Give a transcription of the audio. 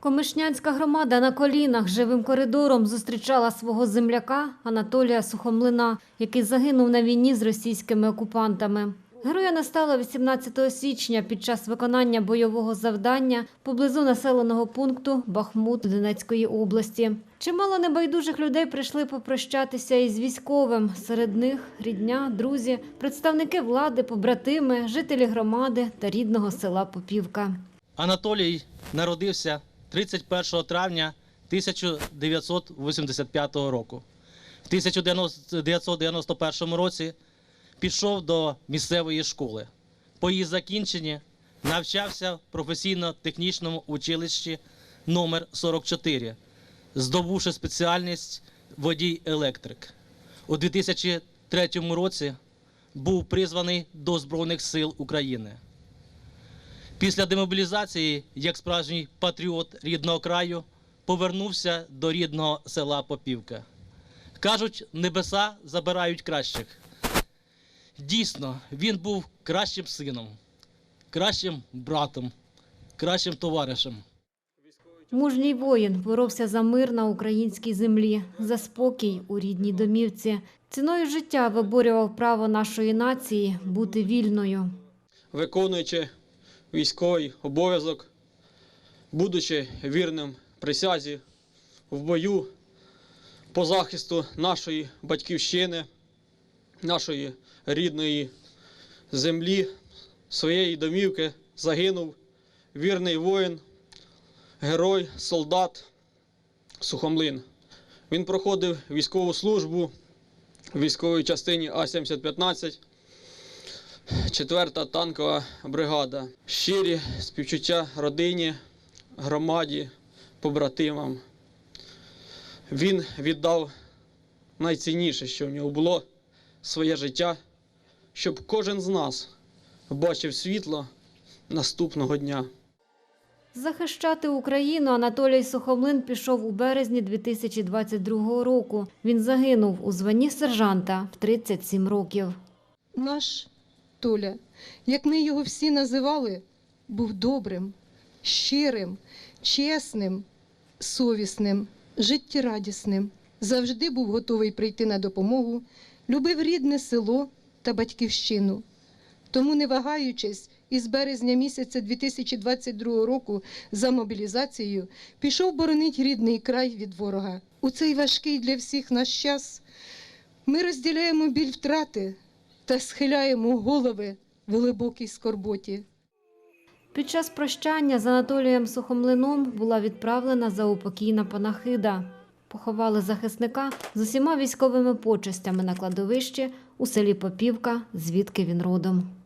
Комишнянська громада на колінах живим коридором зустрічала свого земляка Анатолія Сухомлина, який загинув на війні з російськими окупантами. Героя не стало 18 січня під час виконання бойового завдання поблизу населеного пункту Бахмут Донецької області. Чимало небайдужих людей прийшли попрощатися із військовим. Серед них рідня, друзі, представники влади, побратими, жителі громади та рідного села Попівка. Анатолій народився 31 травня 1985 року. В 1991 році пішов до місцевої школи. По її закінченні навчався в професійно-технічному училищі номер 44, здобувши спеціальність водій-електрик. У 2003 році був призваний до Збройних сил України. Після демобілізації, як справжній патріот рідного краю, повернувся до рідного села Попівка. Кажуть, небеса забирають кращих. Дійсно, він був кращим сином, кращим братом, кращим товаришем. Мужній воїн боровся за мир на українській землі, за спокій у рідній домівці. Ціною життя виборював право нашої нації бути вільною. виконуючи військовий обов'язок, будучи вірним присязі в бою по захисту нашої батьківщини, нашої рідної землі, своєї домівки, загинув вірний воїн, герой, солдат Сухомлин. Він проходив військову службу в військовій частині А-7015 Четверта танкова бригада. Щирі співчуття родині, громаді, побратимам. Він віддав найцінніше, що в нього було своє життя, щоб кожен з нас бачив світло наступного дня. Захищати Україну Анатолій Сухомлин пішов у березні 2022 року. Він загинув у званні сержанта в 37 років. Наш Толя, як ми його всі називали, був добрим, щирим, чесним, совісним, життєрадісним. Завжди був готовий прийти на допомогу, любив рідне село та батьківщину. Тому, не вагаючись, із березня місяця 2022 року за мобілізацією пішов боронить рідний край від ворога. У цей важкий для всіх наш час ми розділяємо біль втрати та схиляємо голови в глибокій скорботі. Під час прощання з Анатолієм Сухомлином була відправлена заупокійна панахида. Поховали захисника з усіма військовими почестями на кладовищі у селі Попівка, звідки він родом.